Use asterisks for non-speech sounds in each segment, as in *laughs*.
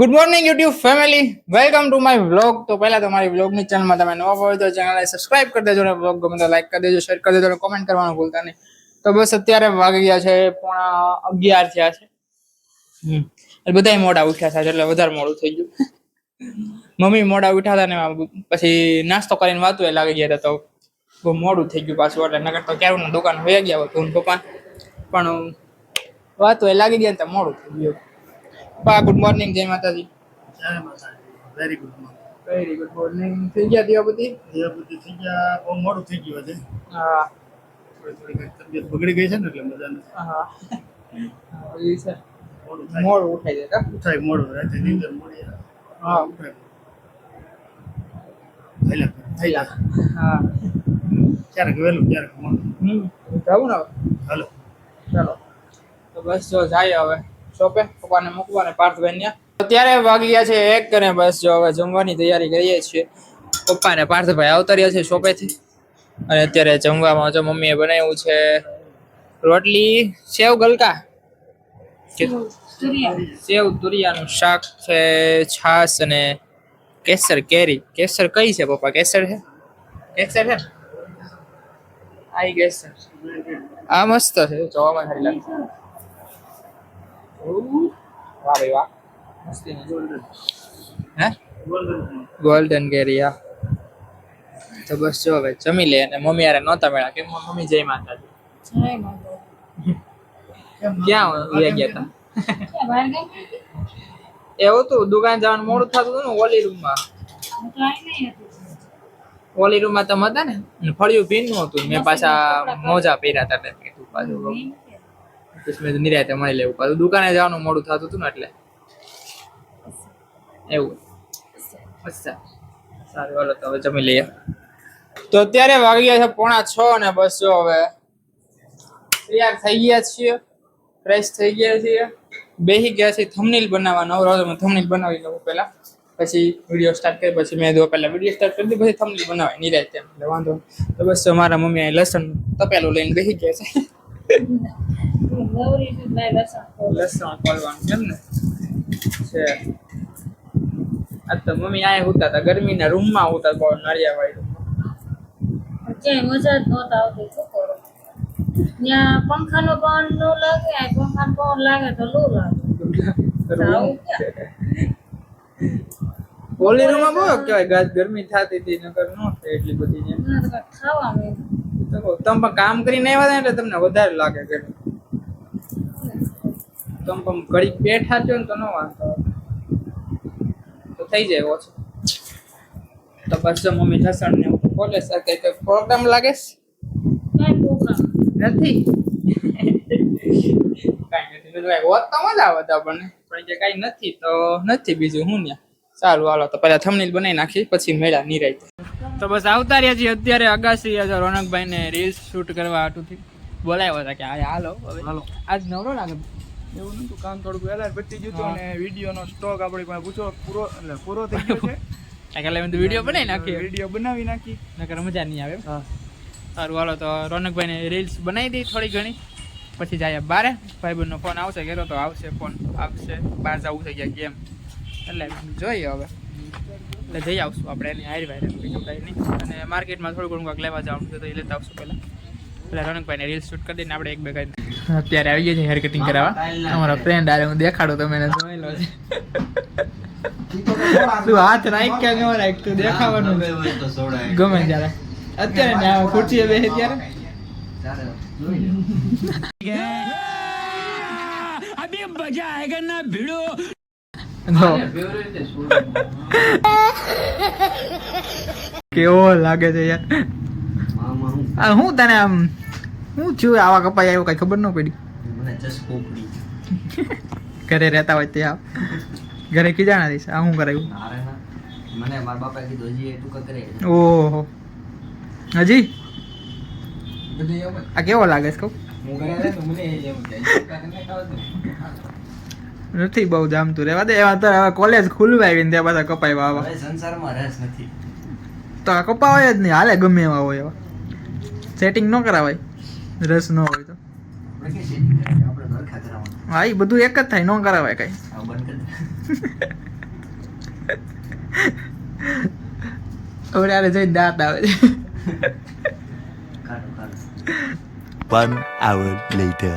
Good morning YouTube family welcome to my vlog તો પહેલા તમારી વ્લોગની ચેનલમાં તમે નવા હોય તો ચેનલને સબસ્ક્રાઇબ કરી દેજો અને વ્લોગ ગમે તો લાઈક કરી દેજો શેર કરી દેજો અને કોમેન્ટ કરવાનું ભૂલતા નહીં. તો બસ અત્યારે વાગી ગયા છે પોણા અગિયાર થયા છે. બધા મોડા ઉઠ્યા છે, એટલે વધારે મોડું થઈ ગયું. મમ્મી મોડા ઉઠ્યા હતા ને પછી નાસ્તો કરીને વાતું એ લાગી ગયા હતા તો બહુ મોડું થઈ ગયું પાછું, એટલે નગર તો ક્યારે દુકાન હોઈ ગયા હોય પપ્પા. પણ વાતો એ લાગી ગયા તો મોડું થઈ ગયું. પા good morning Jai Mataji. Jai Mataji. Very good morning very good morning થઈ ગયા દીવા બધી થઈ ગયા. બહુ મોડું થઈ ગયું છે હા. થોડી થોડી તબિયત બગડી ગઈ છે ને એટલે મજા નથી. હા. એ છે. મોડું ઉઠાઈ જાય કા? ઉઠાય મોડું. રાતે નીંદર મોડી. હા. ઉઠાય થઈલા થઈલા હા. ક્યારેક વહેલું ક્યારેક મોડું. હમ. જવું ને હાલો. ચાલો. તો બસ જો જાય હવે. શોપે પપ્પાને મૂકવાને પાર્થભાઈ ત્યાં અત્યારે વાગી ગયા છે એક અને બસ જો હવે જમવાની તૈયારી કરીએ છીએ. પપ્પા ને પાર્થભાઈ આવતા રહ્યા છે શોપેથી અને અત્યારે જમવામાં જો મમ્મીએ બનાવ્યું છે રોટલી સેવ ગલકા. સેવ તુરિયાનું શાક છે છાસ અને કેસર કેરી. કેસર કઈ છે પપ્પા? કેસર છે? કેસર છે આઈ કેસર આ મસ્ત છે જોવામાં સારી ઓહ, વાહ ભાઈ વાહ. મસ્તી હે? ગોલ્ડન કેરિયા તો બસ જો હવે જમી લે અને મમ્મી યારે નહોતા મેળા કેમ મમ્મી જય માતાજી? ક્યાં ઉયા ગયા હતા એવું હતું દુકાન જવાનું મોડું થતું હતું ને ઓલી રૂમમાં. ઓલી રૂમમાં તમે હતા ને. ફળિયું ભીનું હતું મેં પાછા મોજા પહેર્યા હતા એટલે કીધું પાછું પછી મેં નિરાતે મળી લેવું. પાછું દુકાને જવાનું મોડું થતું હતું ને એટલે. એવું. અચ્છા. સારું, હાલો તો હવે જમી લઈએ. તો અત્યારે વાગી ગયા છે પોણા છ ને બસ જો હવે. તૈયાર થઈ ગયા છીએ. ફ્રેશ થઈ ગયા છીએ. બેસી ગયા છીએ થમનીલ બનાવવા નવરો હતો થમનીલ બનાવી લઉં પહેલા. પછી વીડિયો સ્ટાર્ટ કરી, પછી મેં જો પહેલા વીડિયો સ્ટાર્ટ કરી પછી થમનીલ બનાવાય. નિરાય તેમ એટલે વાંધો. તો બસ મારા મમ્મી અહીં લસણ તપેલું લઈને બેસી ગયા છે. આ તો મમ્મી આય હોતા હતા ગરમીના રૂમમાં હોતા બહુ ક્યાંય મજા જ નહોતા આવતી શું કરું ત્યાં પંખાનો પવન લાગે આ પંખાનો પવન લાગે તો લૂ ગરમી થતી હતી નગર નો એટલી બધી ખાવા તમે પણ કામ કરીને આવ્યા હતા એટલે તમને વધારે લાગે ગરમી. તમે પણ ઘડીક બેઠા છો ને તો ન વાંધો તો થઈ જાય ઓછો. તો બસ જો મમ્મી લસણ ને હું ખોલે સર કઈ કઈ પ્રોગ્રામ લાગે છે? કાંઈ program. નથી? કાંઈ નથી બીજું કાંઈ હોત તો મજા આવે આપણને. પણ જે કાંઈ નથી તો નથી બીજું હું ને સારું હાલો તો પહેલા થમનીલ બનાવી નાખી પછી મેળા નિરાય. તો બસ આવતા રહ્યા છીએ અત્યારે અગાસી આજે રોનકભાઈ ને રીલ્સ શૂટ કરવા હાટુથી. બોલાવ્યા હતા કે આ હાલો હવે. હાલો. આજ નવરો લાગે. એવું નતું કામ થોડુંક વહેલા પતી ગયું હતું અને વિડીયોનો સ્ટોક આપણી પાસે પૂછો પૂરો એટલે પૂરો થઈ ગયો છે. *laughs* એટલે મેં તો વીડિયો બનાવી નાખી વીડિયો બનાવી નાખી. નકર મજા નહીં આવે હા. સારું હાલો તો રોનકભાઈને રીલ્સ બનાવી દઈ થોડી ઘણી. પછી જાય બારે. ભાઈબંધનો ફોન આવશે ઘેરો તો આવશે ફોન આવશે. બહાર જવું થઈ ગયા ગેમ. એટલે જોઈએ હવે. એટલે જઈ આવશું આપણે એની હારી વાયર બીજું કંઈ નહીં. અને માર્કેટમાં થોડું ઘણું કાંક લેવા જવાનું છે તો એ લેતા આવશું પહેલાં. પેલા રોનકભાઈને રીલ શૂટ કરી દઈને આપણે એક બે કરી અત્યારે આવી ગયા છે હેર કટિંગ કરાવવા. અમારો ફ્રેન્ડ આરે હું દેખાડો તમે એને જોઈ લો છે. તું હાથ રાખ કે ન રાખ, તું દેખાવાનું ગમે ત્યારે. અત્યારે ને ખુરશી બેસે ત્યારે. ભીડો કેવો લાગે છે યાર? હું તને આમ હું છું આવા કપાઈ આવ્યો કઈ ખબર ન પડી. ઘરે રહેતા હોય તે આવ ઘરે ખીજાણા દઈશ. આ હું કરાયું? મને મારા બાપા કીધું હજી ટૂંકા કરે ઓહો. હજી? આ કેવો લાગે છે કહું. નથી બહુ જામતું. રહેવા દે એમાં તો હવે કોલેજ ખુલવા આવીને ત્યાં બધા કપાઈ વાવા. સંસારમાં રસ નથી. તો આ કપાવાય જ નહીં. હાલે ગમે એવા હોય એવા. સેટિંગ ન કરાવાય. રસ ન હોય તો. હા એ બધું એક જ થાય ન કરાવાય કઈ. હવે આરે જઈ દાંત આવે છે. One hour later.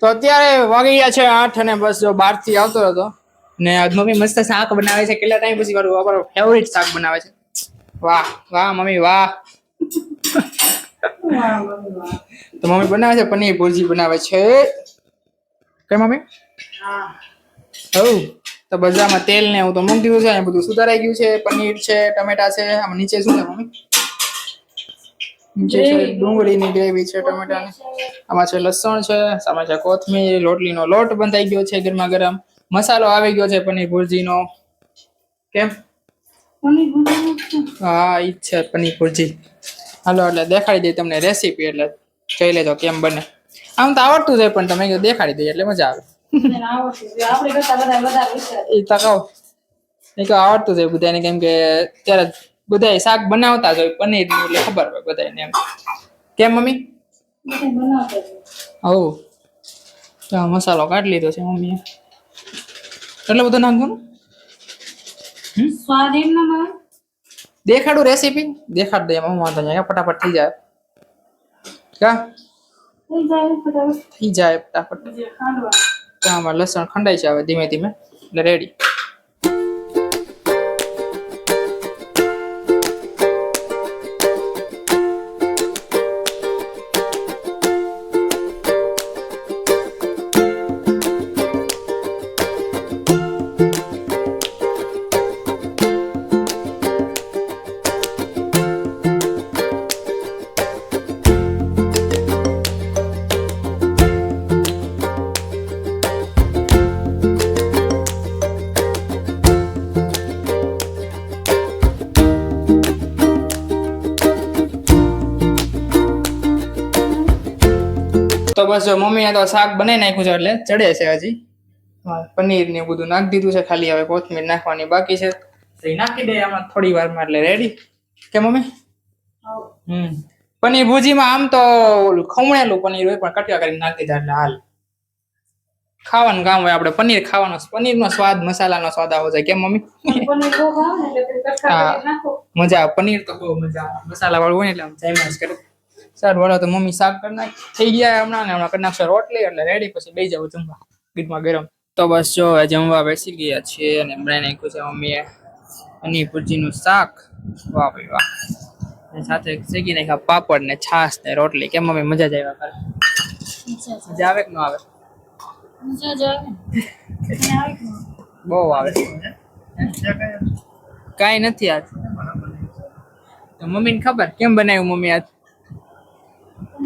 તો અત્યારે વાગી ગયા છે આઠ અને બસ જો બારથી આવતો હતો ને આજ મમ્મી મસ્ત શાક બનાવે છે. કેટલા ટાઈમ પછી મારું ફેવરિટ શાક બનાવે છે. વાહ વાહ મમ્મી વાહ. તો મમ્મી બનાવે છે? પનીર ભુરજી બનાવે છે. કઈ મમ્મી? હવ તો બજારમાં તેલ ને એવું તો મૂકી દીધું છે બધું સુધારાઈ ગયું છે. પનીર છે ટમેટા છે આમ નીચે શું છે મમ્મી? નીચે છે ડુંગળીની ગ્રેવી છે ટમેટાની. આમાં છે લસણ છે આમાં છે કોથમીર લોટલીનો લોટ બંધાઈ ગયો છે ગરમા ગરમ. મસાલો આવી ગયો છે પનીર ભુરજીનો. કેમ. હા ઈ છે પનીર ભુરજી. હાલો એટલે દેખાડી દઈએ તમને રેસીપી એટલે જોઈ લેજો કેમ બને. આમ તો આવડતું છે પણ તમે દેખાડી દઈએ એટલે મજા આવે. *laughs* એ તો કહો. એ તો આવડતું છે બધાને કેમ કે ત્યારે બધા શાક બનાવતા જ હોય પનીર એટલે ખબર હોય બધાને એમ. કેમ મમ્મી? તો મસાલો કાઢી લીધો છે મમ્મીએ. એટલો બધો નાખવાનું? સ્વાદ એમ. દેખાડું રેસીપી દેખાડ દે એમાં વાંધો નહીં. ફટાફટ થઈ જાય. કા? થઈ જાય ફટાફટ. આમાં લસણ ખંડાઈ છે હવે ધીમે ધીમે. એટલે રેડી બસ જો મમ્મીએ તો શાક બનાવી નાખ્યું છે એટલે ચડે છે હજી. પનીર ને બધું નાખી દીધું છે ખાલી હવે કોથમીર નાખવાની બાકી છે. એ નાખી દે આમાં થોડી વારમાં એટલે રેડી કે મમ્મી? હમ. પનીર ભુજીમાં આમ તો ઓલું ખમણેલું પનીર હોય પણ કટકા કરીને નાખી દીધા એટલે હાલ. ખાવાનું કામ હોય આપણે પનીર ખાવાનો. પનીરનો સ્વાદ મસાલાનો સ્વાદ આવો જાય. કેમ મમ્મી? પનીર ને. મજા પનીર તો બહુ મજા મસાલા વાળું હોય ને એટલે આમ જ કરે. સારું વાળો તો મમ્મી શાક કરી નાખ. થઈ ગયા હમણાં ને હમણાં કરી નાખશો રોટલી એટલે રેડી પછી બે જાવ જમવા ગીટમાં ગરમ. તો બસ જો જમવા બેસી ગયા છે અને બનાવી નાખ્યું છે મમ્મીએ અને ભુરજીનું શાક. વાહ ભાઈ વાહ. અને સાથે શેકી નાખ્યા પાપડ ને છાશ ને રોટલી. કેમ મમ્મી મજા જ આવ્યા કરે મજા આવે કે ન આવે. મજા જ આવે? બહુ આવે. કાંઈ નથી આજ. તો મમ્મીને ખબર? કેમ બનાવ્યું મમ્મી આજ?